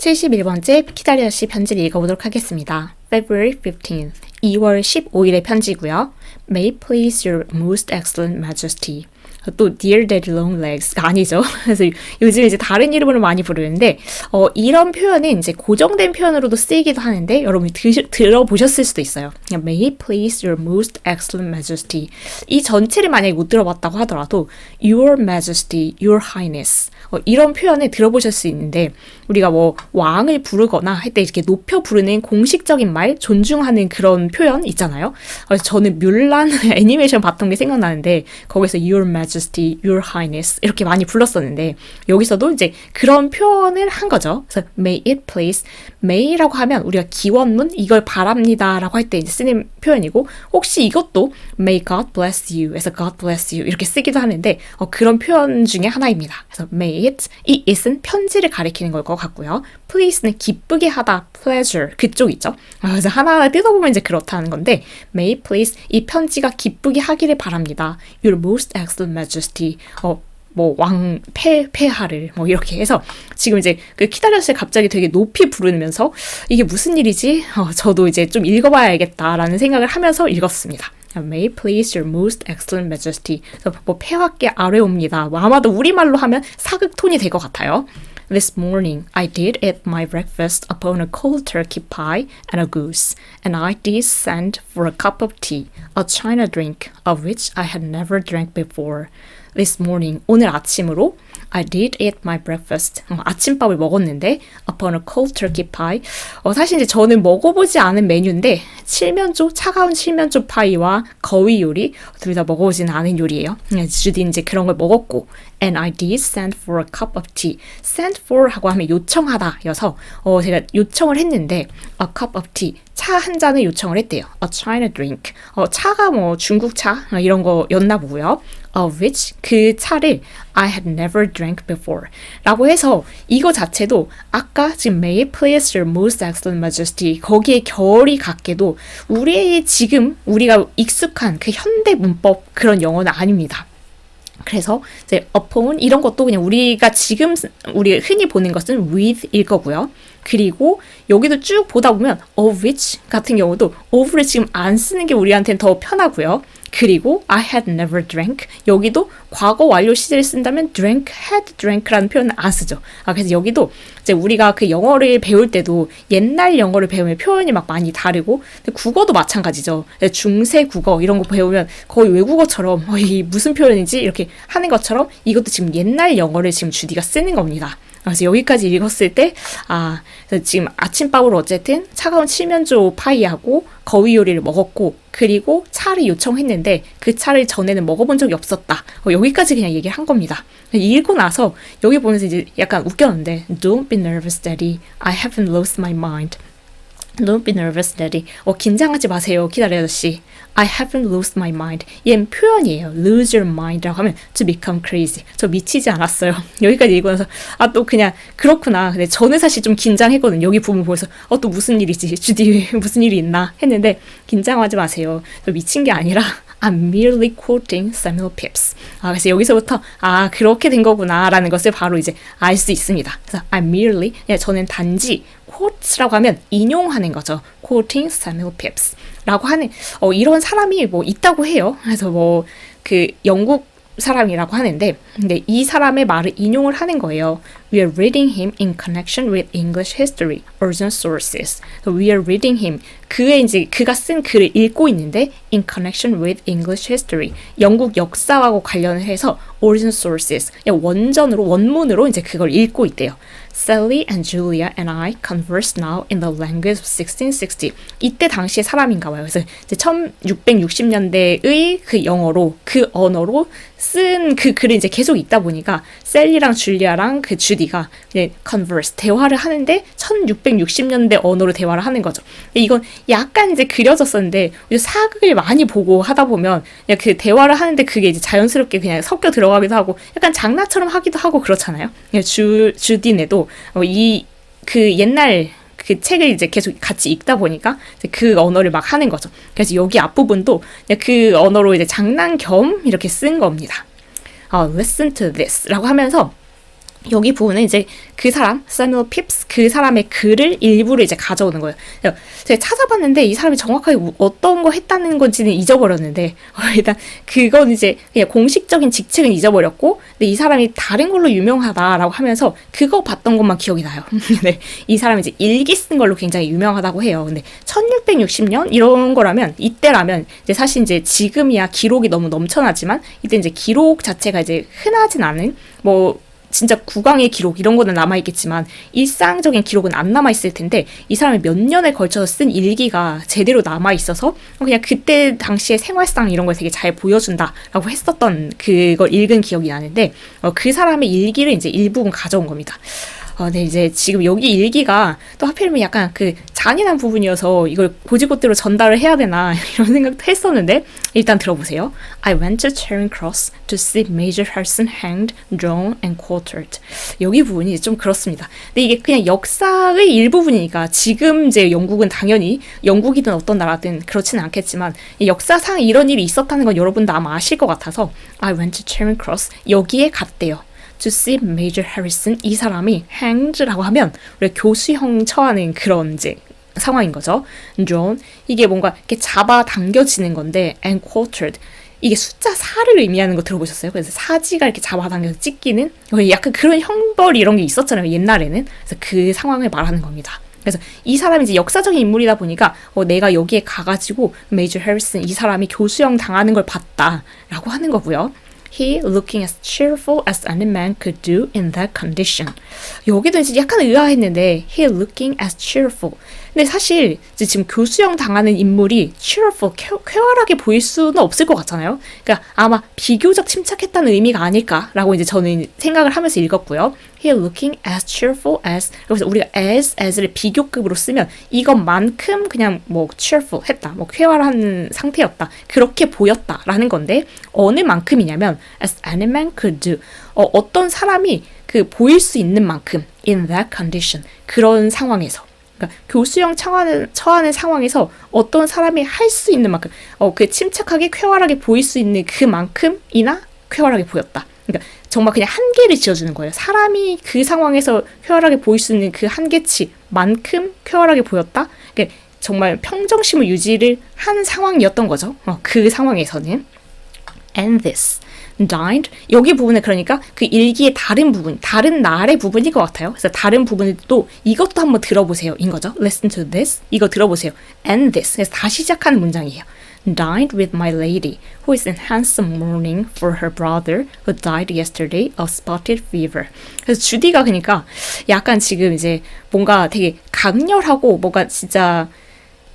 71번째 키다리아 씨 편지를 읽어보도록 하겠습니다. February 15th, 2월 15일의 편지고요. May please your most excellent majesty. 또 Dear Daddy Long Legs가 아니죠. 그래서 요즘 이제 다른 이름으로 많이 부르는데 어, 이런 표현은 이제 고정된 표현으로도 쓰이기도 하는데 여러분이 드, 들어보셨을 수도 있어요. May please your most excellent majesty. 이 전체를 만약에 못 들어봤다고 하더라도 Your Majesty, Your Highness 어, 이런 표현을 들어보실 수 있는데 우리가 뭐 왕을 부르거나 할 때 이렇게 높여 부르는 공식적인 말, 존중하는 그런 표현 있잖아요. 그래서 저는 뮬란 애니메이션 봤던 게 생각나는데 거기서 Your Majesty, Your Highness 이렇게 많이 불렀었는데 여기서도 이제 그런 표현을 한 거죠. 그래서 May it please, May라고 하면 우리가 기원문 이걸 바랍니다라고 할 때 쓰는 표현이고 혹시 이것도 May God bless you,에서 God bless you 이렇게 쓰기도 하는데 어, 그런 표현 중에 하나입니다. 그래서 May it 이 it은 편지를 가리키는 걸 것 같고요. Please는 기쁘게 하다, pleasure 그쪽 있죠. 아, 그래서 하나하나 뜯어보면 이제 그렇다는 건데 May please 이 편지가 기쁘게 하기를 바랍니다. Your most excellent majesty. 어, 뭐 왕 폐 폐하를 뭐 이렇게 해서 지금 이제 그 키다리아스를 갑자기 되게 높이 부르면서 이게 무슨 일이지? 어, 저도 이제 좀 읽어봐야 알겠다라는 생각을 하면서 읽었습니다. May please your most excellent majesty. 뭐 폐하께 아뢰옵니다. 뭐 아마도 우리말로 하면 사극 톤이 될 것 같아요. This morning I did eat my breakfast upon a cold turkey pie and a goose, and I did send for a cup of tea, a china drink of which I had never drank before. This morning 오늘 아침으로 I did eat my breakfast. 어, 아침밥을 먹었는데 upon a cold turkey pie. 어, 사실 이제 저는 먹어보지 않은 메뉴인데 칠면조 차가운 칠면조 파이와 거위 요리 둘 다 먹어보지는 않은 요리예요. 네, 주디 이제 그런 걸 먹었고 and I did send for a cup of tea. send for 하고 하면 요청하다여서 어, 제가 요청을 했는데 a cup of tea 차 한 잔을 요청을 했대요. a china drink. 어, 차가 뭐 중국 차 이런 거였나 보고요. Of which 그 차를 I had never drank before 라고 해서 이거 자체도 아까 지금 May it please your most excellent majesty 거기에 결이 같게도 우리의 지금 우리가 익숙한 그 현대 문법 그런 영어는 아닙니다. 그래서 이제 upon 이런 것도 그냥 우리가 지금 우리 흔히 보는 것은 with일 거고요. 그리고 여기도 쭉 보다 보면 of which 같은 경우도 of를 지금 안 쓰는 게 우리한테는 더 편하고요. 그리고 I had never drank 여기도 과거 완료 시제를 쓴다면 drank, had drank라는 표현은 안 쓰죠. 아, 그래서 여기도 이제 우리가 그 영어를 배울 때도 옛날 영어를 배우면 표현이 막 많이 다르고 국어도 마찬가지죠. 중세 국어 이런 거 배우면 거의 외국어처럼 어, 이 무슨 표현이지 이렇게 하는 것처럼 이것도 지금 옛날 영어를 지금 주디가 쓰는 겁니다. 그래서 여기까지 읽었을 때, 아, 지금 아침밥으로 어쨌든 차가운 칠면조 파이하고 거위 요리를 먹었고, 그리고 차를 요청했는데 그 차를 전에는 먹어본 적이 없었다. 어, 여기까지 그냥 얘기를 한 겁니다. 읽고 나서 여기 보면서 이제 약간 웃겼는데, Don't be nervous, Daddy. I haven't lost my mind. Don't be nervous, Daddy. 어, 긴장하지 마세요, 키다리 아저씨. I haven't lost my mind. 얘는 표현이에요. lose your mind라고 하면 to become crazy. 저 미치지 않았어요. 여기까지 읽고 나서 아 또 그냥 그렇구나. 근데 저는 사실 좀 긴장했거든요. 여기 부분 보면서 어 또 무슨 일이지? 주디 무슨 일이 있나 했는데 긴장하지 마세요. 저 미친 게 아니라 I'm merely quoting Samuel Pepys. 아, 그래서 여기서부터 아 그렇게 된 거구나라는 것을 바로 이제 알 수 있습니다. 그래서 I'm merely 예, 저는 단지 quotes라고 하면 인용하는 거죠. quoting Samuel Pepys. 라고 하는 어, 이런 사람이 뭐 있다고 해요. 그래서 뭐 그 영국 사람이라고 하는데 근데 이 사람의 말을 인용을 하는 거예요. We are reading him in connection with English history, urgent sources. So we are reading him. 그의 이제 그가 쓴 글을 읽고 있는데 in connection with English history. 영국 역사하고 관련해서 urgent sources. 원전으로 원문으로 이제 그걸 읽고 있대요. Sally and Julia and I converse now in the language of 1660. 이때 당시의 사람인가 봐요. 그래서 이제 1660년대의 그 영어로 그 언어로 쓴 그 글을 이제 계속 읽다 보니까 셀리랑 줄리아랑 그 주디 가 이제 converse 대화를 하는데 1660년대 언어로 대화를 하는 거죠. 이건 약간 이제 그려졌었는데 사극을 많이 보고 하다 보면 그냥 그 대화를 하는데 그게 이제 자연스럽게 그냥 섞여 들어가기도 하고 약간 장난처럼 하기도 하고 그렇잖아요. 주 주디네도 어, 이그 옛날 그 책을 이제 계속 같이 읽다 보니까 그 언어를 막 하는 거죠. 그래서 여기 앞부분도 그 언어로 이제 장난 겸 이렇게 쓴 겁니다. 어, listen to this 라고 하면서 여기 부분은 이제 그 사람, 사뮤얼 핍스, 그 사람의 글을 일부를 이제 가져오는 거예요. 제가 찾아봤는데 이 사람이 정확하게 뭐 어떤 거 했다는 건지는 잊어버렸는데, 어, 일단 그건 이제 그냥 공식적인 직책은 잊어버렸고, 근데 이 사람이 다른 걸로 유명하다라고 하면서 그거 봤던 것만 기억이 나요. 네, 이 사람이 이제 일기 쓴 걸로 굉장히 유명하다고 해요. 근데 1660년 이런 거라면, 이때라면 이제 사실 이제 지금이야 기록이 너무 넘쳐나지만, 이때 이제 기록 자체가 이제 흔하진 않은, 뭐, 진짜 국왕의 기록 이런 거는 남아 있겠지만 일상적인 기록은 안 남아 있을 텐데 이 사람이 몇 년에 걸쳐서 쓴 일기가 제대로 남아 있어서 그냥 그때 당시의 생활상 이런 걸 되게 잘 보여준다라고 했었던 그걸 읽은 기억이 나는데 어, 그 사람의 일기를 이제 일부분 가져온 겁니다. 어, 네, 이제 지금 여기 일기가 또 하필이면 약간 그 잔인한 부분이어서 이걸 고지고대로 전달을 해야 되나 이런 생각도 했었는데 일단 들어보세요. I went to Charing Cross to see Major Harrison hanged, drawn and quartered. 여기 부분이 좀 그렇습니다. 근데 이게 그냥 역사의 일부분이니까 지금 이제 영국은 당연히 영국이든 어떤 나라든 그렇지는 않겠지만 이 역사상 이런 일이 있었다는 건 여러분도 아마 아실 것 같아서 I went to Charing Cross 여기에 갔대요. To see Major Harrison 이 사람이 hanged라고 하면 우리 교수형 처하는 그런 이제 상황인 거죠. drawn 이게 뭔가 이렇게 잡아 당겨지는 건데 and quartered 이게 숫자 4를 의미하는 거 들어보셨어요? 그래서 사지가 이렇게 잡아당겨서 찢기는 약간 그런 형벌 이런 게 있었잖아요 옛날에는 그래서 그 상황을 말하는 겁니다. 그래서 이 사람이 이제 역사적인 인물이다 보니까 어, 내가 여기에 가가지고 메이저 해리슨 이 사람이 교수형 당하는 걸 봤다라고 하는 거고요. He looking as cheerful as any man could do in that condition. 여기도 이제 약간 의아했는데 he looking as cheerful. 근데 사실 지금 교수형 당하는 인물이 cheerful, 쾌활하게 보일 수는 없을 것 같잖아요. 그러니까 아마 비교적 침착했다는 의미가 아닐까라고 이제 저는 생각을 하면서 읽었고요. He looking as cheerful as 그래서 우리가 as as를 비교급으로 쓰면 이것만큼 그냥 뭐 cheerful 했다, 뭐 쾌활한 상태였다 그렇게 보였다라는 건데 어느 만큼이냐면 as any man could do 어, 어떤 사람이 그 보일 수 있는 만큼 in that condition 그런 상황에서 그러니까 교수형 처하는, 처하는 상황에서 어떤 사람이 할 수 있는 만큼 어, 그 침착하게 쾌활하게 보일 수 있는 그만큼이나 쾌활하게 보였다. 그러니까 정말 그냥 한계를 지어주는 거예요. 사람이 그 상황에서 쾌활하게 보일 수 있는 그 한계치만큼 쾌활하게 보였다. 그러니까 정말 평정심을 유지를 한 상황이었던 거죠. 어, 그 상황에서는. And this. Dined 여기 부분에 그러니까 그 일기의 다른 부분, 다른 날의 부분일 것 같아요. 그래서 다른 부분을 또 이것도 한번 들어보세요. 인 거죠. Listen to this. 이거 들어보세요. And this. 그래서 다시 시작하는 문장이에요. dined with my lady, who is in handsome mourning for her brother who died yesterday of spotted fever. 그래서 주디가 그러니까 약간 지금 이제 뭔가 되게 강렬하고 뭔가 진짜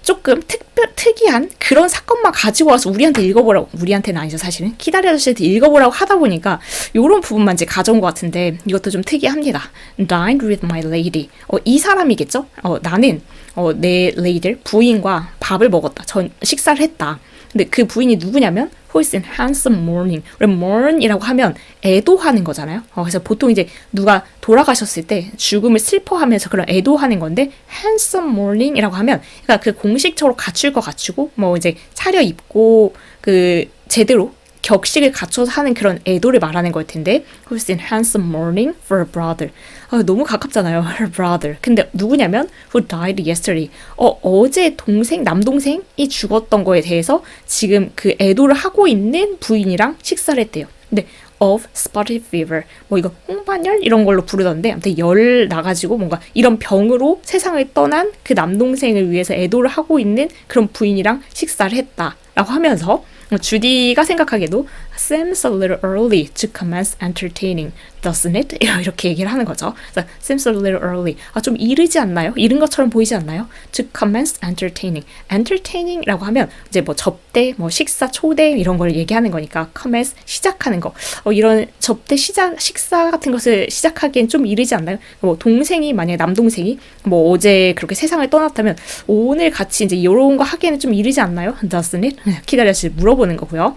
조금 특별 특이한 그런 사건만 가지고 와서 우리한테 읽어보라고 우리한테는 아니죠 사실은 키다리 아저씨한테 읽어보라고 하다 보니까 요런 부분만 이제 가져온 것 같은데 이것도 좀 특이합니다. Dined with my lady. 어, 이 사람이겠죠? 어, 나는 어, 내 레이들 부인과 밥을 먹었다. 전 식사를 했다. 근데 그 부인이 누구냐면 who is in handsome mourning. 우리 mourn이라고 하면 애도하는 거잖아요. 어, 그래서 보통 이제 누가 돌아가셨을 때 죽음을 슬퍼하면서 그런 애도하는 건데 handsome mourning이라고 하면 그러니까 그 공식적으로 갖출 거 갖추고 뭐 이제 차려 입고 그 제대로 격식을 갖춰서 하는 그런 애도를 말하는 걸 텐데 who's in handsome mourning for her brother 아, 너무 가깝잖아요 her brother. 근데 누구냐면 who died yesterday. 어, 어제 동생 남동생이 죽었던 거에 대해서 지금 그 애도를 하고 있는 부인이랑 식사를 했대요. 근데 of spotted fever. 뭐 이거 홍반열? 이런 걸로 부르던데 아무튼 열 나가지고 뭔가 이런 병으로 세상을 떠난 그 남동생을 위해서 애도를 하고 있는 그런 부인이랑 식사를 했다라고 하면서 주디가 생각하기에도 seems a little early to commence entertaining, doesn't it? 이렇게 얘기를 하는 거죠. 그래서 seems a little early. 아, 좀 이르지 않나요? 이른 것처럼 보이지 않나요? to commence entertaining. entertaining이라고 하면 이제 뭐 접대, 뭐 식사, 초대 이런 걸 얘기하는 거니까 commence 시작하는 거. 어, 이런 접대, 시작, 식사 같은 것을 시작하기엔 좀 이르지 않나요? 뭐 동생이 만약에 남동생이 뭐 어제 그렇게 세상을 떠났다면 오늘 같이 이제 이런 거 하기에는 좀 이르지 않나요? doesn't it? 기다려서 물어보는 거고요.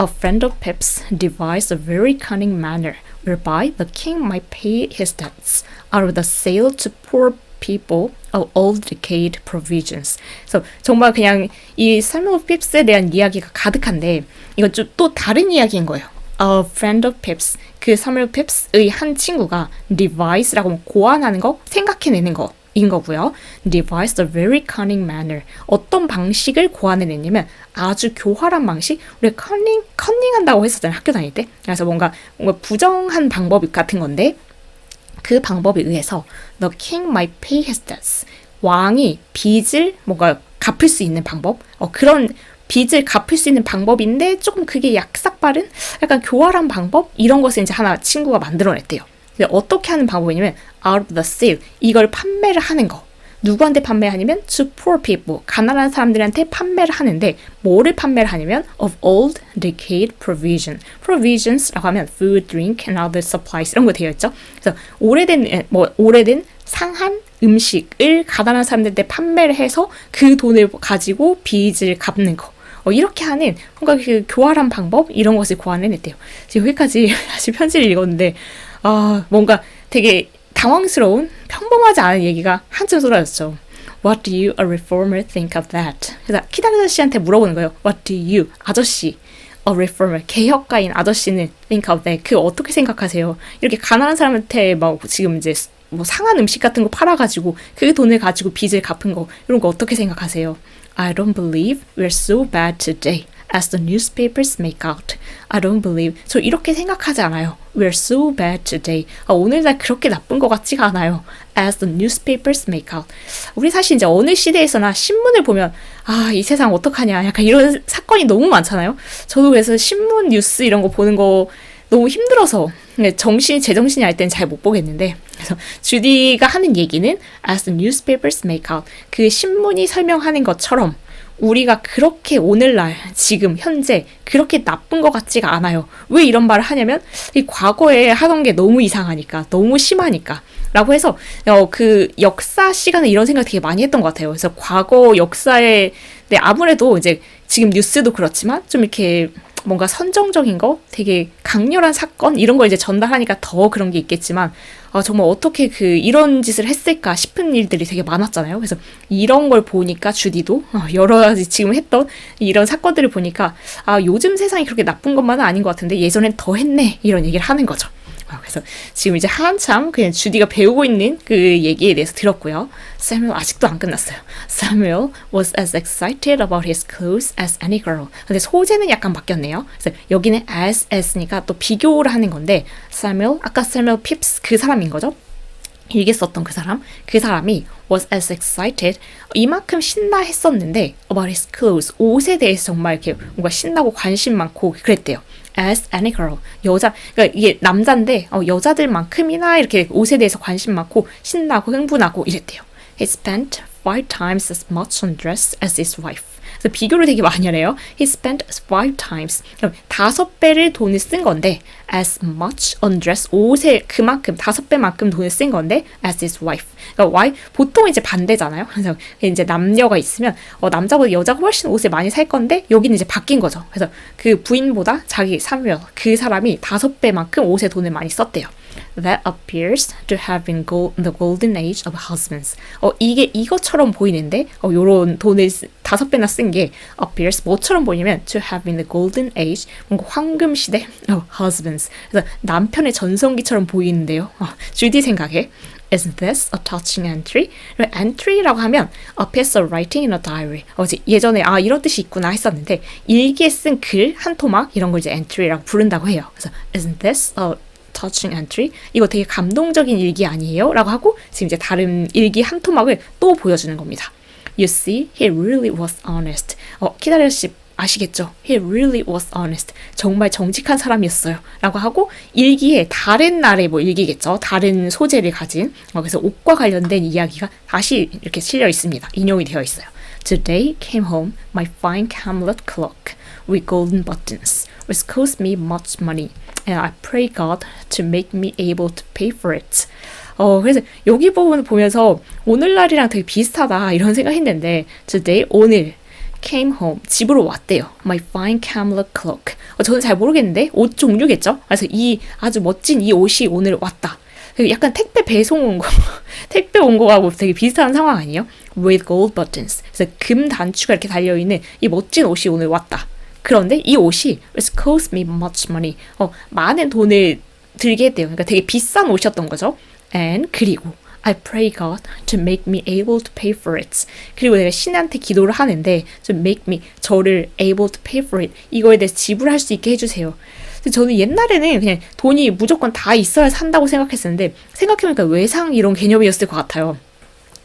A friend of Pip's devised a very cunning manner whereby the king might pay his debts out of the sale to poor people of old decayed provisions. 그래서 정말 그냥 이 사무엘 핍스에 대한 이야기가 가득한데 이건 좀 또 다른 이야기인 거예요. a friend of Pips, 그 사무엘 핍스의 한 친구가 device라고 고안하는 거, 생각해내는 거. 인 거고요. devise a very cunning manner. 어떤 방식을 고안해냈냐면 아주 교활한 방식. 우리 커닝 커닝한다고 했었잖아요. 학교 다닐 때. 그래서 뭔가 뭔가 부정한 방법 같은 건데 그 방법에 의해서 the king might pay his debts. 왕이 빚을 뭔가 갚을 수 있는 방법. 어, 그런 빚을 갚을 수 있는 방법인데 조금 그게 약삭 빠른 약간 교활한 방법 이런 것을 이제 하나 친구가 만들어냈대요. 근데 어떻게 하는 방법이냐면 out of the sale 이걸 판매를 하는 거. 누구한테 판매하냐면 to poor people 가난한 사람들한테 판매를 하는데 뭐를 판매를 하냐면 of old decayed provision provisions라고 하면 food, drink and other supplies 이런 거 되어 있죠. 그래서 오래된 에, 뭐 오래된 상한 음식을 가난한 사람들한테 판매를 해서 그 돈을 가지고 빚을 갚는 거. 어, 이렇게 하는 뭔가 그 교활한 방법 이런 것을 고안해냈대요. 지금 여기까지 다시 편지를 읽었는데 아 뭔가 되게 당황스러운 평범하지 않은 얘기가 한참 쏟아졌죠. What do you, a reformer, think of that? 그래서 키다르 씨한테 물어보는 거예요. What do you, 아저씨, a reformer, 개혁가인 아저씨는 think of that? 그 어떻게 생각하세요? 이렇게 가난한 사람한테 막 지금 이제 뭐 상한 음식 같은 거 팔아가지고 그 돈을 가지고 빚을 갚은 거 이런 거 어떻게 생각하세요? I don't believe we're so bad today. As the newspapers make out. I don't believe. 저 이렇게 생각하지 않아요. We're so bad today. 아, 오늘날 그렇게 나쁜 것 같지가 않아요. As the newspapers make out. 우리 사실 이제 어느 시대에서나 신문을 보면 아, 이 세상 어떡하냐. 약간 이런 사건이 너무 많잖아요. 저도 그래서 신문 뉴스 이런 거 보는 거 너무 힘들어서 정신이 제정신이 알 때는 잘 못 보겠는데 그래서 주디가 하는 얘기는 as the newspapers make out 그 신문이 설명하는 것처럼 우리가 그렇게 오늘날 지금 현재 그렇게 나쁜 것 같지가 않아요. 왜 이런 말을 하냐면 이 과거에 하던 게 너무 이상하니까 너무 심하니까 라고 해서 어, 그 역사 시간에 이런 생각 되게 많이 했던 것 같아요. 그래서 과거 역사에 네, 아무래도 이제 지금 뉴스도 그렇지만 좀 이렇게 뭔가 선정적인 거, 되게 강렬한 사건 이런 걸 이제 전달하니까 더 그런 게 있겠지만 아, 정말 어떻게 그 이런 짓을 했을까 싶은 일들이 되게 많았잖아요. 그래서 이런 걸 보니까 주디도 어, 여러 가지 지금 했던 이런 사건들을 보니까 아 요즘 세상이 그렇게 나쁜 것만은 아닌 것 같은데 예전엔 더 했네 이런 얘기를 하는 거죠. 아, 그래서 지금 이제 한참 그냥 주디가 배우고 있는 그 얘기에 대해서 들었고요. Samuel 아직도 안 끝났어요. Samuel was as excited about his clothes as any girl. 근데 소재는 약간 바뀌었네요. 그래서 여기는 as as니까 또 비교를 하는 건데 Samuel 아까 Samuel Pepys 그 사람인 거죠. 썼던 그 사람, 그 사람이 was as excited 이만큼 신나 했었는데 about his clothes 옷에 대해서 정말 이렇게 뭔가 신나고 관심 많고 그랬대요. As any girl 여자 그러니까 이게 남자인데 어, 여자들만큼이나 이렇게 옷에 대해서 관심 많고 신나고 흥분하고 이랬대요. He spent five times as much on dress as his wife. 그래서 비교를 되게 많이 하네요. He spent five times. 그럼 다섯 배를 돈을 쓴 건데 as much on dress 옷에 그만큼 다섯 배만큼 돈을 쓴 건데 as his wife. 그러니까 wife 보통 이제 반대잖아요. 그래서 이제 남녀가 있으면 어, 남자보다 여자가 훨씬 옷을 많이 살 건데 여기는 이제 바뀐 거죠. 그래서 그 부인보다 자기 사무엘 그 사람이 다섯 배만큼 옷에 돈을 많이 썼대요. That appears to have been gold, the golden age of husbands. 어 이게 이것처럼 보이는데 어 요런 돈을 다섯 배나 쓴 게 appears 뭐처럼 보이냐면 to have been the golden age 뭔가 황금 시대 of husbands. 그래서 남편의 전성기처럼 보이는데요. 어, 주디 생각에 Isn't this a touching entry? entry라고 하면 a piece of writing in a diary. 어, 예전에 아 이런 뜻이 있구나 했었는데 일기에 쓴 글 한 토막 이런 걸 이제 entry라고 부른다고 해요. 그래서 Isn't this a touching entry? 이거 되게 감동적인 일기 아니에요? 라고 하고 지금 이제 다른 일기 한 토막을 또 보여주는 겁니다. You see, he really was honest. 어, 키다려 씨 아시겠죠? He really was honest. 정말 정직한 사람이었어요. 라고 하고 일기에 다른 날의 뭐 일기겠죠. 다른 소재를 가진 어, 그래서 옷과 관련된 이야기가 다시 이렇게 실려 있습니다. 인용이 되어 있어요. Today came home my fine camlet clock with golden buttons, which cost me much money, and I pray God to make me able to pay for it. 어, 그래서 여기 부분을 보면서 오늘날이랑 되게 비슷하다 이런 생각했는데 today 오늘 came home 집으로 왔대요. My fine camelot cloak. 어, 저는 잘 모르겠는데 옷 종류겠죠. 그래서 이 아주 멋진 이 옷이 오늘 왔다. 약간 택배 배송 온 거, 택배 온 거하고 되게 비슷한 상황 아니에요? With gold buttons. 그래서 금 단추가 이렇게 달려 있는 이 멋진 옷이 오늘 왔다. 그런데 이 옷이 it cost me much money. 어, 많은 돈을 들게 했대요. 그러니까 되게 비싼 옷이었던 거죠. And 그리고 I pray God to make me able to pay for it. 그리고 내가 신한테 기도를 하는데 to make me 저를 able to pay for it. 이거에 대해서 지불할 수 있게 해주세요. 저는 옛날에는 그냥 돈이 무조건 다 있어야 산다고 생각했었는데 생각해보니까 외상 이런 개념이었을 것 같아요.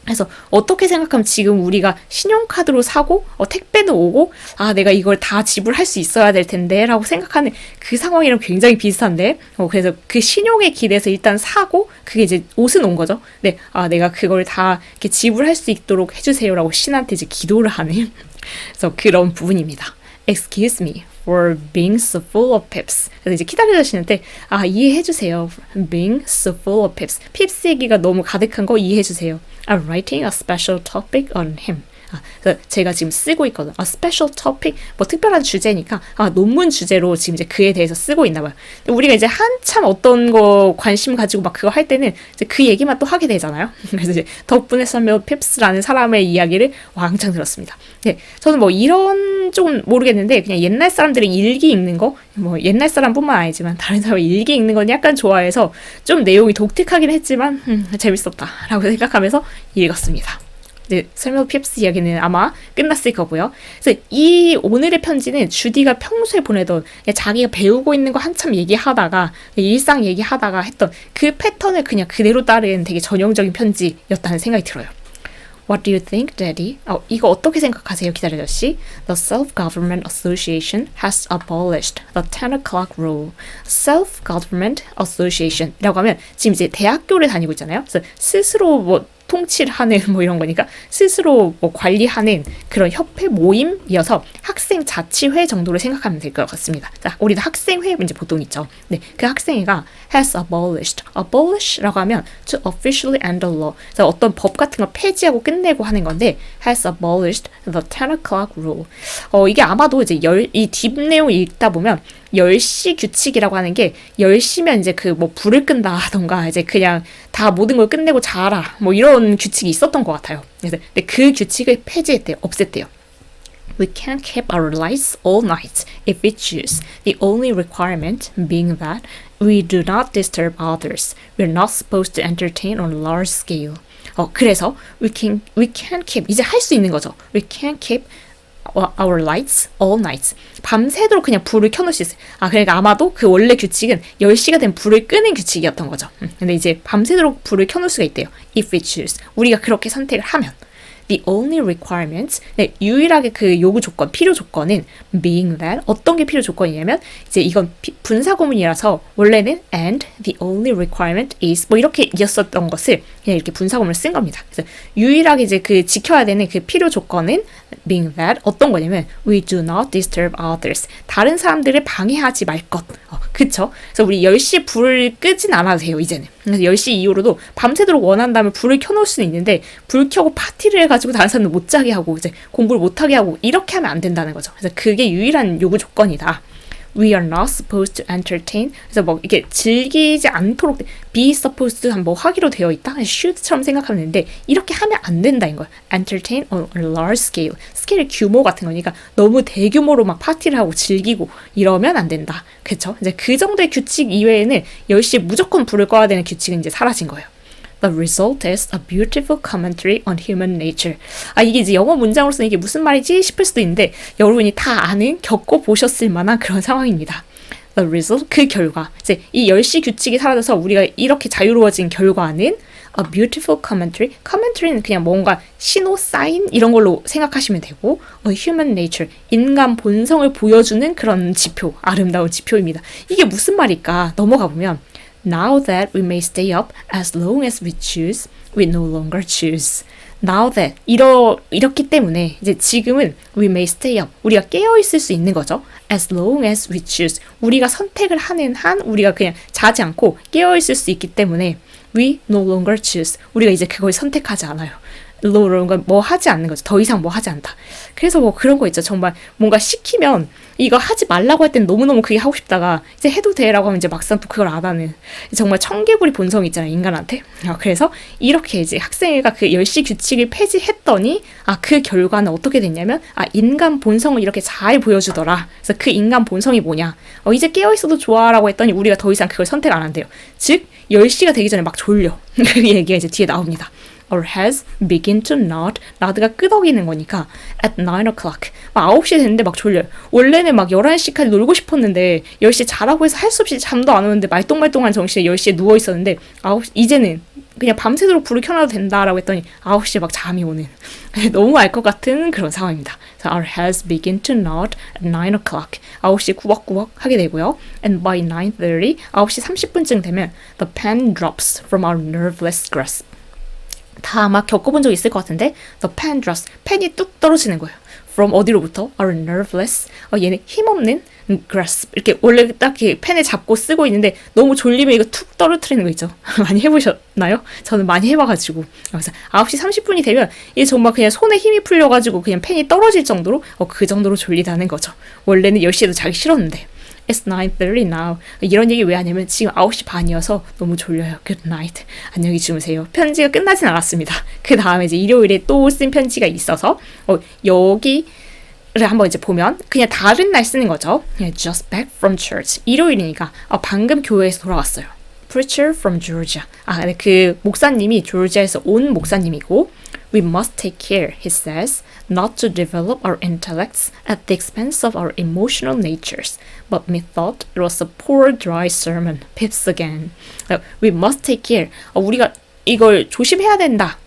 그래서 어떻게 생각하면 지금 우리가 신용카드로 사고 어, 택배도 오고 아 내가 이걸 다 지불할 수 있어야 될 텐데라고 생각하는 그 상황이랑 굉장히 비슷한데 어, 그래서 그 신용에 기대서 일단 사고 그게 이제 옷은 온 거죠. 네, 아 내가 그걸 다 이렇게 지불할 수 있도록 해주세요라고 신한테 이제 기도를 하는 그래서 그런 부분입니다. Excuse me for being so full of pips. 그래서 이제 기다려주시는데 아 이해해 주세요. Being so full of pips. 핍스 얘기가 너무 가득한 거 이해해 주세요. I'm writing a special topic on him. 아, 제가 지금 쓰고 있거든요. 아, 스페셜 토픽, 뭐 특별한 주제니까 아, 논문 주제로 지금 이제 그에 대해서 쓰고 있나 봐요. 우리가 이제 한참 어떤 거 관심 가지고 막 그거 할 때는 이제 그 얘기만 또 하게 되잖아요. 그래서 이제 덕분에 썰며 핍스라는 사람의 이야기를 왕창 들었습니다. 네, 저는 뭐 이런 좀 모르겠는데 그냥 옛날 사람들이 일기 읽는 거, 뭐 옛날 사람뿐만 아니지만 다른 사람의 일기 읽는 건 약간 좋아해서 좀 내용이 독특하긴 했지만 음, 재밌었다라고 생각하면서 읽었습니다. 이제 설명 핍스 이야기는 아마 끝났을 거고요. 그래서 이 오늘의 편지는 주디가 평소에 보내던 자기가 배우고 있는 거 한참 얘기하다가 일상 얘기하다가 했던 그 패턴을 그냥 그대로 따른 되게 전형적인 편지였다는 생각이 들어요. What do you think, Daddy? 어, 이거 어떻게 생각하세요, 기다려 아저씨? The Self-Government Association has abolished the 10 o'clock rule. Self-Government Association이라고 하면 지금 이제 대학교를 다니고 있잖아요. 그래서 스스로 뭐 통치하는 뭐 이런 거니까 스스로 뭐 관리하는 그런 협회 모임이어서 학생 자치회 정도로 생각하면 될 것 같습니다. 자, 우리도 학생회 이제 보통 있죠. 네, 그 학생회가 has abolished. abolish라고 하면 to officially end the law. 그래서 어떤 법 같은 걸 폐지하고 끝내고 하는 건데 has abolished the 10 o'clock rule. 어, 이게 아마도 이제 열, 이 뒷 내용 읽다 보면 10시 규칙이라고 하는 게 10시면 이제 그 뭐 불을 끈다던가 이제 그냥 다 모든 걸 끝내고 자라 뭐 이런 규칙이 있었던 것 같아요. 그래서 근데 그 규칙을 폐지했대요. 없앴대요. We can keep our lights all night if we choose. The only requirement being that we do not disturb others. We're not supposed to entertain on large scale. 어, 그래서 we can we can keep 이제 할 수 있는 거죠. We can keep our lights all night. 밤새도록 그냥 불을 켜놓을 수 있어요. 아, 그러니까 아마도 그 원래 규칙은 10시가 된 불을 끄는 규칙이었던 거죠. 음, 근데 이제 밤새도록 불을 켜놓을 수가 있대요. If we choose. 우리가 그렇게 선택을 하면. The only requirement, 네, 유일하게 그 요구 조건, 필요 조건은 being that 어떤 게 필요 조건이냐면 이제 이건 피, 분사 구문이라서 원래는 and the only requirement is 뭐 이렇게 이었었던 것을 그냥 이렇게 분사 구문을 쓴 겁니다. 그래서 유일하게 이제 그 지켜야 되는 그 필요 조건은 being that 어떤 거냐면 we do not disturb others 다른 사람들을 방해하지 말 것. 어, 그쵸? 그래서 우리 10시 불을 끄진 않아도 돼요 이제는. 그래서 10시 이후로도 밤새도록 원한다면 불을 켜놓을 수는 있는데 불 켜고 파티를 해가 지고 다른 사람들 못 자게 하고 이제 공부를 못 하게 하고 이렇게 하면 안 된다는 거죠. 그래서 그게 유일한 요구 조건이다. We are not supposed to entertain. 그래서 뭐 이게 즐기지 않도록 be supposed 뭐 하기로 되어 있다. should처럼 생각하면 되는데 이렇게 하면 안 된다인 거예요. Entertain on a large scale. 스케일 규모 같은 거니까 너무 대규모로 막 파티를 하고 즐기고 이러면 안 된다. 그렇죠? 이제 그 정도의 규칙 이외에는 10시에 무조건 불을 꺼야 되는 규칙은 이제 사라진 거예요. The result is a beautiful commentary on human nature. 아, 이게 이제 영어 문장으로서 이게 무슨 말이지 싶을 수도 있는데, 여러분이 다 아는, 겪고 보셨을 만한 그런 상황입니다. The result, 그 결과. 이제 이 10시 규칙이 사라져서 우리가 이렇게 자유로워진 결과는 a beautiful commentary. commentary는 그냥 뭔가 신호, 사인 이런 걸로 생각하시면 되고, a human nature, 인간 본성을 보여주는 그런 지표, 아름다운 지표입니다. 이게 무슨 말일까? 넘어가 보면, Now that we may stay up as long as we choose, we no longer choose. Now that 이러 이렇기 때문에 이제 지금은 we may stay up 우리가 깨어 있을 수 있는 거죠. As long as we choose 우리가 선택을 하는 한 우리가 그냥 자지 않고 깨어 있을 수 있기 때문에 we no longer choose 우리가 이제 그걸 선택하지 않아요. Lower 뭐 하지 않는 거죠. 더 이상 뭐 하지 않다. 그래서 뭐 그런 거 있죠. 정말 뭔가 시키면 이거 하지 말라고 할 땐 너무너무 그게 하고 싶다가 이제 해도 돼라고 하면 이제 막상 또 그걸 안 하는 정말 청개구리 본성이 있잖아요. 인간한테. 아, 그래서 이렇게 이제 학생회가 그 10시 규칙을 폐지했더니 아, 그 결과는 어떻게 됐냐면 아, 인간 본성을 이렇게 잘 보여주더라. 그래서 그 인간 본성이 뭐냐. 어, 이제 깨어있어도 좋아라고 했더니 우리가 더 이상 그걸 선택 안 한대요. 즉, 10시가 되기 전에 막 졸려. 그 얘기가 이제 뒤에 나옵니다. Our heads begin to nod. 나드가 끄덕이는 거니까 at 9 o'clock. 막 9시 됐는데 막 졸려요. 원래는 막 11시까지 놀고 싶었는데 10시에 자라고 해서 할 수 없이 잠도 안 오는데 말똥말똥한 정신에 10시에 누워 있었는데 9시 이제는 그냥 밤새도록 불을 켜놔도 된다라고 했더니 9시에 막 잠이 오는 너무 알 것 같은 그런 상황입니다. So our heads begin to nod at 9 o'clock. 9시에 꾸벅꾸벅 하게 되고요. And by 9.30, 9시 30분쯤 되면 the pen drops from our nerveless grasp. 다 아마 겪어본 적 있을 것 같은데 the pen drops, 펜이 뚝 떨어지는 거예요. From 어디로부터? Our nerveless, 어, 얘는 힘없는 grasp. 이렇게 원래 딱히 펜을 잡고 쓰고 있는데 너무 졸리면 이거 툭 떨어뜨리는 거 있죠. 많이 해보셨나요? 저는 많이 해봐가지고. 그래서 9시 30분이 되면 이게 정말 그냥 손에 힘이 풀려가지고 그냥 펜이 떨어질 정도로 어, 그 정도로 졸리다는 거죠. 원래는 10시에도 자기 싫었는데. It's 9.30 now. 이런 얘기 왜 하냐면 지금 9시 반이어서 너무 졸려요. Good night. 안녕히 주무세요. 편지가 끝나진 않았습니다. 그 다음에 이제 일요일에 또 쓴 편지가 있어서 어, 여기 를 한번 이제 보면 그냥 다른 날 쓰는 거죠. 그냥 just back from church. 일요일이니까 어, 방금 교회에서 돌아왔어요. Preacher from Georgia. 아, 그 목사님이 조지아에서 온 목사님이고 We must take care, he says, not to develop our intellects at the expense of our emotional natures. But methought it was a poor dry sermon. Pips again. We must take care. 어, 우리가 이걸 조심해야 된다.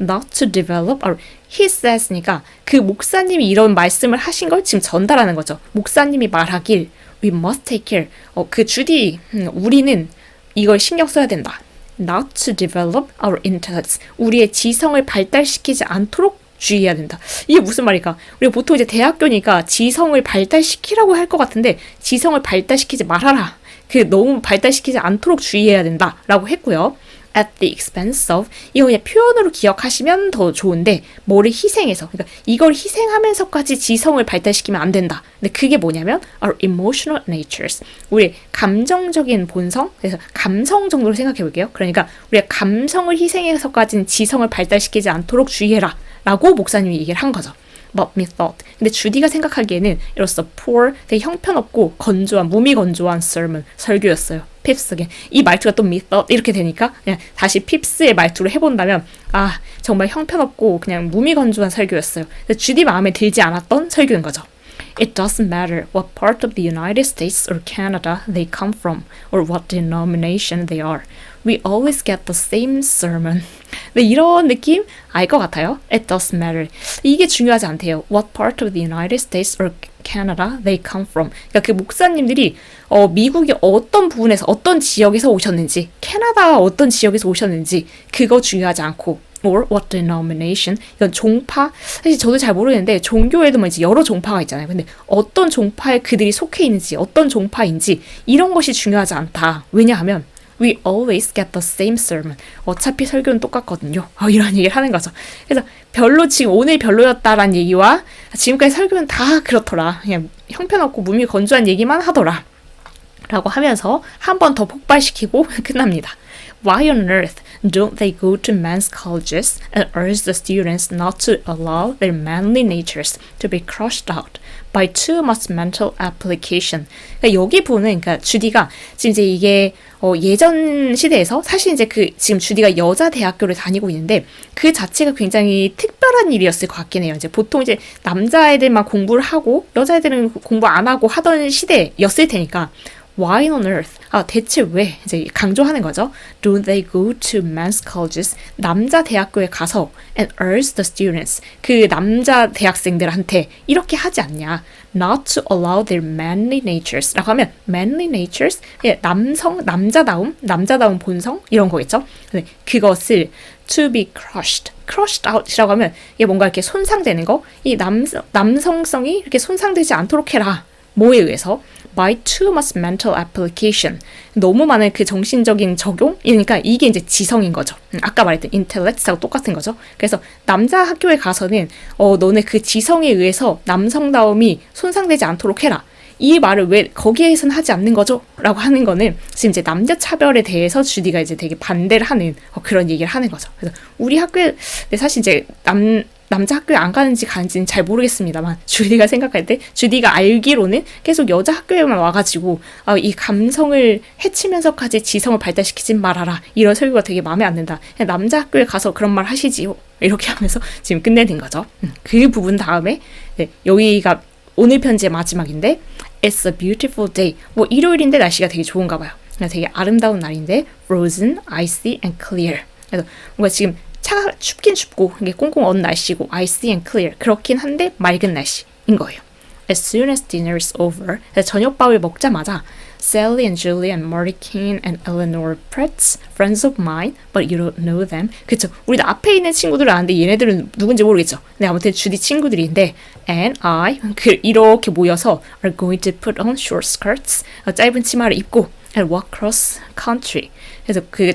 Not to develop our he says니까 그 목사님이 이런 말씀을 하신 걸 지금 전달하는 거죠. 목사님이 말하길 we must take care. 어, 그 주디 음, 우리는 이걸 신경 써야 된다. Not to develop our intellects. 우리의 지성을 발달시키지 않도록 주의해야 된다. 이게 무슨 말일까? 우리가 보통 이제 대학교니까 지성을 발달시키라고 할 것 같은데 지성을 발달시키지 말아라. 그 너무 발달시키지 않도록 주의해야 된다라고 했고요. At the expense of 이거 그냥 표현으로 기억하시면 더 좋은데 뭐를 희생해서 그러니까 이걸 희생하면서까지 지성을 발달시키면 안 된다. 근데 그게 뭐냐면 our emotional natures 우리 감정적인 본성 그래서 감성 정도로 생각해 볼게요. 그러니까 우리가 감성을 희생해서까지는 지성을 발달시키지 않도록 주의해라. 라고 목사님이 얘기를 한 거죠. But me thought. 근데 주디가 생각하기에는 이로써 poor, 되게 형편없고 건조한, 무미건조한 sermon, 설교였어요. 핍스게. 이 말투가 또 me thought 이렇게 되니까 그냥 다시 핍스의 말투로 해본다면 아 정말 형편없고 그냥 무미건조한 설교였어요. 주디 마음에 들지 않았던 설교인 거죠. It doesn't matter what part of the United States or Canada they come from or what denomination they are. We always get the same sermon. 네, 이런 느낌 알 것 같아요. It doesn't matter. 이게 중요하지 않대요. What part of the United States or Canada they come from. 그러니까 그 목사님들이 어, 미국의 어떤 부분에서 어떤 지역에서 오셨는지, 캐나다 어떤 지역에서 오셨는지 그거 중요하지 않고 or what denomination 이건 종파 사실 저도 잘 모르겠는데 종교에도 뭐 이제 여러 종파가 있잖아요. 근데 어떤 종파에 그들이 속해 있는지 어떤 종파인지 이런 것이 중요하지 않다. 왜냐하면 We always get the same sermon. 어차피 설교는 똑같거든요. 어, 이런 얘기를 하는 거죠. 그래서 별로 지금 오늘 별로였다라는 얘기와 지금까지 설교는 다 그렇더라. 그냥 형편없고 무미 건조한 얘기만 하더라. 라고 하면서 한 번 더 폭발시키고 끝납니다. Why on earth don't they go to men's colleges and urge the students not to allow their manly natures to be crushed out by too much mental application? 그러니까 여기 보는 그러니까 주디가 지금 이제 이게 어, 예전 시대에서 사실 이제 그 지금 주디가 여자 대학교를 다니고 있는데 그 자체가 굉장히 특별한 일이었을 것 같긴 해요. 이제 보통 이제 남자애들만 공부를 하고 여자애들은 공부 안 하고 하던 시대였을 테니까 Why on earth? 아, 대체 왜? 이제 강조하는 거죠. Don't they go to men's colleges? 남자 대학교에 가서 and urge the students. 그 남자 대학생들한테 이렇게 하지 않냐. Not to allow their manly natures. 라고 하면 manly natures? 예, 남성, 남자다움, 남자다움 본성? 이런 거겠죠. 그것을 to be crushed. crushed out이라고 하면 이게 뭔가 이렇게 손상되는 거. 이 남, 남성성이 이렇게 손상되지 않도록 해라. 뭐에 의해서? By too much mental application. 너무 많은 그 정신적인 적용? 그러니까 이게 이제 지성인 거죠. 음, 아까 말했던 intellect하고 똑같은 거죠. 그래서 남자 학교에 가서는 어 너네 그 지성에 의해서 남성다움이 손상되지 않도록 해라. 이 말을 왜 거기에선 하지 않는 거죠? 라고 하는 거는 지금 이제 남녀 차별에 대해서 주디가 이제 되게 반대를 하는 어, 그런 얘기를 하는 거죠. 그래서 우리 학교에 사실 이제 남 남자 학교에 안 가는지 가는지는 잘 모르겠습니다만 주디가 생각할 때 주디가 알기로는 계속 여자 학교에만 와가지고 아, 이 감성을 해치면서까지 지성을 발달시키지 말아라 이런 설교가 되게 마음에 안 든다. 그냥 남자 학교에 가서 그런 말 하시지요. 이렇게 하면서 지금 끝내는 거죠. 음, 그 부분 다음에 네, 여기가 오늘 편지의 마지막인데 It's a beautiful day. 뭐 일요일인데 날씨가 되게 좋은가 봐요. 되게 아름다운 날인데 frozen, icy and clear. 그래서 뭔가 지금 차가 춥긴 춥고 이게 꽁꽁 언 날씨고 icy and clear 그렇긴 한데 맑은 날씨인 거예요. As soon as dinner is over, 저녁밥을 먹자마자 Sally and Julie and Marty King and Eleanor Pratt, friends of mine, but you don't know them. 그쵸? 우리 앞에 있는 친구들은 아는데 얘네들은 누군지 모르겠죠. 근데 아무튼 주디 친구들인데 and I 그 이렇게 모여서 are going to put on short skirts, 어, 짧은 치마를 입고 and walk across country. 그래서 그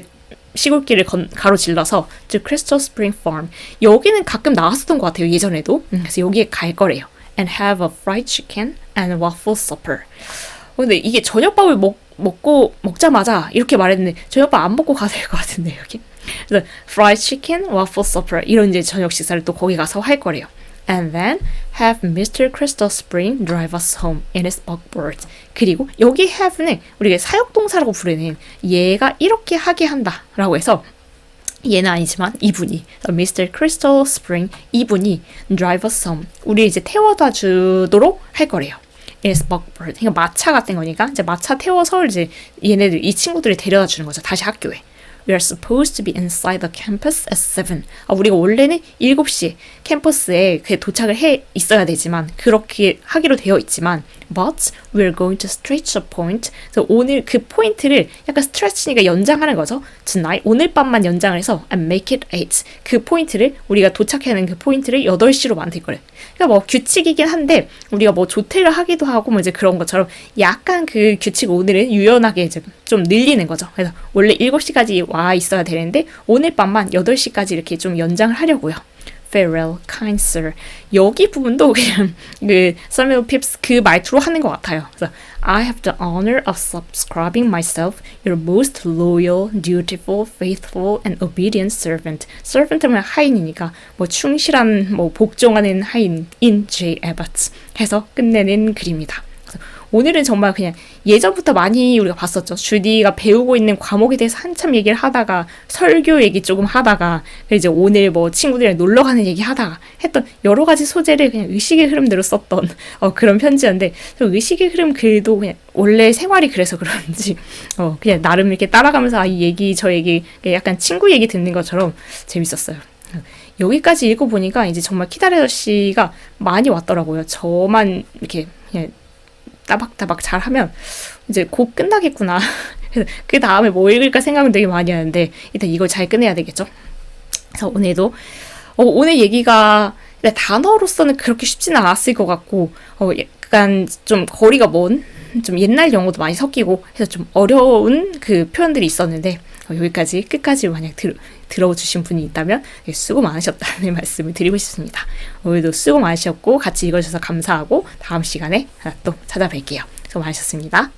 시골길을 건, 가로질러서 to Crystal Spring Farm. 여기는 가끔 나왔었던 것 같아요 예전에도. 음, 그래서 여기에 갈 거래요. And have a fried chicken and waffle supper. 어, 근데 이게 저녁밥을 먹, 먹고 먹자마자 이렇게 말했는데 저녁밥 안 먹고 가야 될 것 같은데 여기. 그래서 fried chicken, waffle supper 이런 이제 저녁 식사를 또 거기 가서 할 거래요. And then have Mr. Crystal Spring drive us home in his buckboard. 그리고 여기 have는 우리가 사역동사라고 부르는 얘가 이렇게 하게 한다 라고 해서 얘는 아니지만 이분이 Mr. Crystal Spring 이분이 drive us home 우리 이제 태워다 주도록 할 거래요. is buckboard. 그러니까 마차 같은 거니까 이제 마차 태워서 이제 얘네들 이 친구들이 데려다 주는 거죠. 다시 학교에. We are supposed to be inside the campus at 7. 아, 우리가 원래는 7시 캠퍼스에 그 도착을 해 있어야 되지만 그렇게 하기로 되어 있지만 but we're going to stretch a point. 그래서 오늘 그 포인트를 약간 스트레치니까 연장하는 거죠. tonight 오늘 밤만 연장을 해서 and make it 8. 그 포인트를 우리가 도착해야 하는 그 포인트를 8시로 만들 거래. 그러니까 뭐 규칙이긴 한데 우리가 뭐 조퇴를 하기도 하고 뭐 이제 그런 것처럼 약간 그 규칙 오늘은 유연하게 이제 좀 늘리는 거죠. 그래서 원래 7시까지 와 있어야 되는데 오늘 밤만 8시까지 이렇게 좀 연장을 하려고요. Farewell, kind sir. 여기 부분도 그냥 그 Samuel Pepys 그 말투로 하는 것 같아요. 그래서 I have the honor of subscribing myself your most loyal, dutiful, faithful, and obedient servant. servant은 하인이니까 뭐 충실한 뭐 복종하는 하인인 J. Abbott 해서 끝내는 글입니다. 오늘은 정말 그냥 예전부터 많이 우리가 봤었죠. 주디가 배우고 있는 과목에 대해서 한참 얘기를 하다가 설교 얘기 조금 하다가 이제 오늘 뭐 친구들이랑 놀러 가는 얘기 하다가 했던 여러 가지 소재를 그냥 의식의 흐름대로 썼던 어, 그런 편지였는데 의식의 흐름 글도 그냥 원래 생활이 그래서 그런지 어, 그냥 나름 이렇게 따라가면서 아, 이 얘기 저 얘기 약간 친구 얘기 듣는 것처럼 재밌었어요. 여기까지 읽어보니까 이제 정말 키다레 씨가 많이 왔더라고요. 저만 이렇게 따박따박 잘하면 이제 곧 끝나겠구나. 그 다음에 뭐 읽을까 생각은 되게 많이 하는데 일단 이걸 잘 끝내야 되겠죠. 그래서 오늘도 어, 오늘 얘기가 단어로서는 그렇게 쉽지는 않았을 것 같고 어, 약간 좀 거리가 먼 좀 옛날 영어도 많이 섞이고 해서 좀 어려운 그 표현들이 있었는데 어, 여기까지 끝까지 만약 들, 들어주신 분이 있다면 예, 수고 많으셨다는 말씀을 드리고 싶습니다. 오늘도 수고 많으셨고 같이 읽어주셔서 감사하고 다음 시간에 또 찾아뵐게요. 수고 많으셨습니다.